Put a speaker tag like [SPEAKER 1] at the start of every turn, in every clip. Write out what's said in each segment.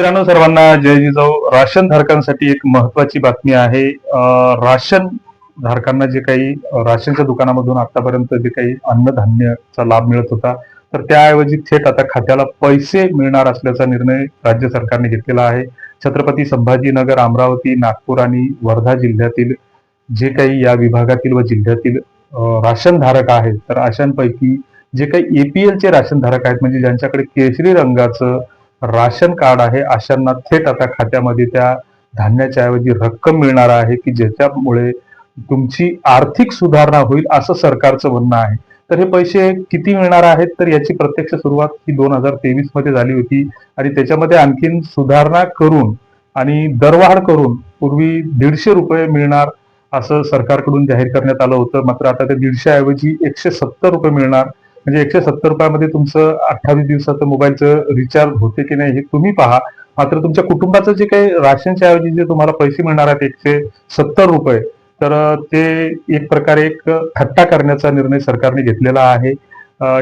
[SPEAKER 1] मित्रांनो सर्वांना जय जिजाऊ राशन धारकांसाठी एक महत्वाची बातमी आहे. राशन धारकांना जे काही राशनच्या दुकानामधून आतापर्यंत जे काही अन्नधान्याचा लाभ मिळत होता तर त्याऐवजी थेट आता खात्याला पैसे मिळणार असल्याचा निर्णय राज्य सरकारने घेतलेला आहे. छत्रपती संभाजीनगर अमरावती नागपूर आणि वर्धा जिल्ह्यातील जे काही या विभागातील व जिल्ह्यातील राशनधारक राशन धारक आहेत तर अशांपैकी जे काही एपीएलचे राशन धारक आहेत म्हणजे ज्यांच्याकडे केशरी रंगाचं राशन कार्ड आहे अशांना थेट आता खात्यामध्ये त्या धान्याच्या ऐवजी रक्कम मिळणार आहे की ज्याच्यामुळे तुमची आर्थिक सुधारणा होईल असं सरकारचं म्हणणं आहे. तर हे पैसे किती मिळणार आहेत तर याची प्रत्यक्ष सुरुवात ही दोन हजार तेवीसमध्ये झाली होती आणि त्याच्यामध्ये आणखीन सुधारणा करून आणि दरवाढ करून पूर्वी दीडशे रुपये मिळणार असं सरकारकडून जाहीर करण्यात आलं होतं. मात्र आता ते दीडशे ऐवजी एकशे सत्तर रुपये मिळणार म्हणजे एकशे सत्तर रुपयामध्ये तुमचं अठ्ठावीस दिवसाचं मोबाईलचं रिचार्ज होते की नाही हे तुम्ही पहा. मात्र तुमच्या कुटुंबाचं जे काही राशनच्या ऐवजी जे तुम्हाला पैसे मिळणार आहेत एकशे सत्तर रुपये तर ते एक प्रकारे एक थट्टा करण्याचा निर्णय सरकारने घेतलेला आहे.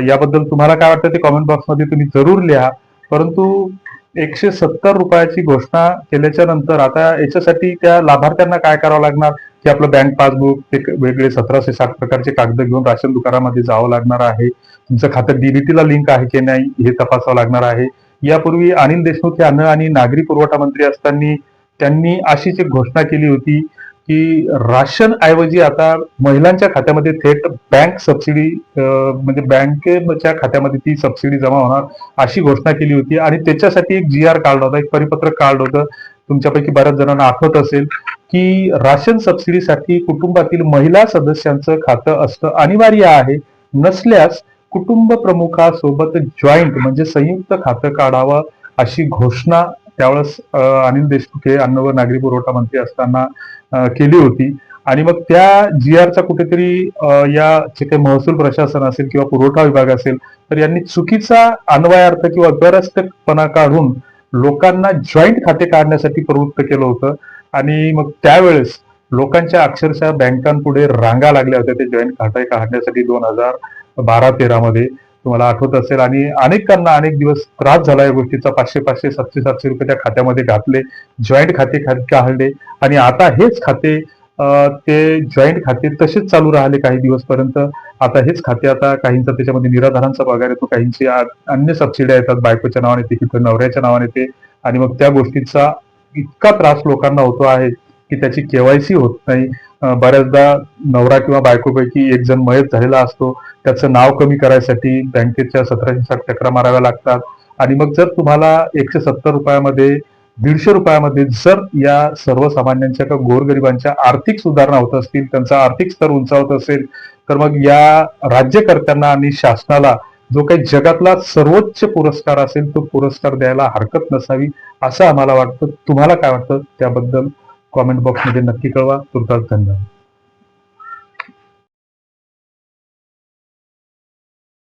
[SPEAKER 1] याबद्दल तुम्हाला काय वाटतं ते कॉमेंट बॉक्समध्ये तुम्ही जरूर लिहा. परंतु एकशे सत्तर रुपयाची घोषणा केल्याच्यानंतर आता याच्यासाठी त्या लाभार्थ्यांना काय करावं लागणार? की आपलं बँक पासबुक ते वेगळे सतराशे साठ प्रकारचे कागद घेऊन राशन दुकानामध्ये जावं लागणार आहे. तुमचं खातं डीबीटीला लिंक आहे की नाही हे तपासावं लागणार आहे. यापूर्वी अनिल देशमुख हे अन्न आणि नागरी पुरवठा मंत्री असताना त्यांनी अशीच एक घोषणा केली होती की राशन ऐवजी आता महिलांच्या खात्यामध्ये थेट बँक सबसिडी म्हणजे बँकेच्या खात्यामध्ये ती सबसिडी जमा होणार अशी घोषणा केली होती. आणि त्याच्यासाठी एक जी आर काढला होता एक परिपत्रक काढलं होतं. तुमच्यापैकी बऱ्याच जणांना आठवत असेल. की राशन सबसिडीसाठी कुटुंबातील महिला सदस्यांचं खातं असणं अनिवार्य आहे. नसल्यास कुटुंब प्रमुखासोबत जॉईंट म्हणजे संयुक्त खातं काढावं अशी घोषणा त्यावेळेस अनिल देशमुख हे अन्न व नागरी पुरवठा मंत्री असताना केली होती. आणि मग त्या जी आरचा कुठेतरी या जे काही महसूल प्रशासन असेल किंवा पुरवठा विभाग असेल तर यांनी चुकीचा अन्वयार्थ किंवा गैरस्तपणा काढून लोकांना जॉईंट खाते काढण्यासाठी प्रवृत्त केलं होतं. आणि मग त्यावेळेस लोकांच्या अक्षरशः बँकांपुढे रांगा लागल्या होत्या. ते जॉईंट खाते काढण्यासाठी दोन हजार बारा तेरा मध्ये. तुम्हाला आठवत असेल. आणि अनेकांना अनेक दिवस त्रास झाला या गोष्टीचा. पाचशे पाचशे सातशे सातशे रुपये त्या खात्यामध्ये घातले. जॉईंट खाते काढले आणि आता हेच खाते ते जॉईंट खाते तसेच चालू राहिले काही दिवसपर्यंत. आता हेच खाते आता काहींचा त्याच्यामध्ये निराधारांचा पगार येतो. काहींची अन्य सबसिड्या येतात. बायकोच्या नावाने येते किंवा नवऱ्याच्या नावाने येते आणि मग त्या गोष्टीचा इतका त्रास लोकांना होतो आहे की त्याची केवायसी होत नाही. बऱ्याचदा नवरा किंवा बायकोपैकी एक जण मयत झालेला असतो. त्याचं नाव कमी करायसाठी बँकेच्या सतराशे साठ चक्रा माराव्या लागतात. आणि मग जर तुम्हाला एकशे सत्तर रुपयामध्ये दीडशे रुपयामध्ये जर या सर्वसामान्यांच्या किंवा गोरगरिबांच्या आर्थिक सुधारणा होत असतील त्यांचा आर्थिक स्तर उंचावत असेल तर मग या राज्यकर्त्यांना आणि शासनाला जो काही जगातला सर्वोच्च पुरस्कार असेल तो पुरस्कार द्यायला हरकत नसावी असं आम्हाला वाटतं. तुम्हाला काय वाटतं? त्याबद्दल कॉमेंट बॉक्समध्ये नक्की कळवा. तुर्तास धन्यवाद.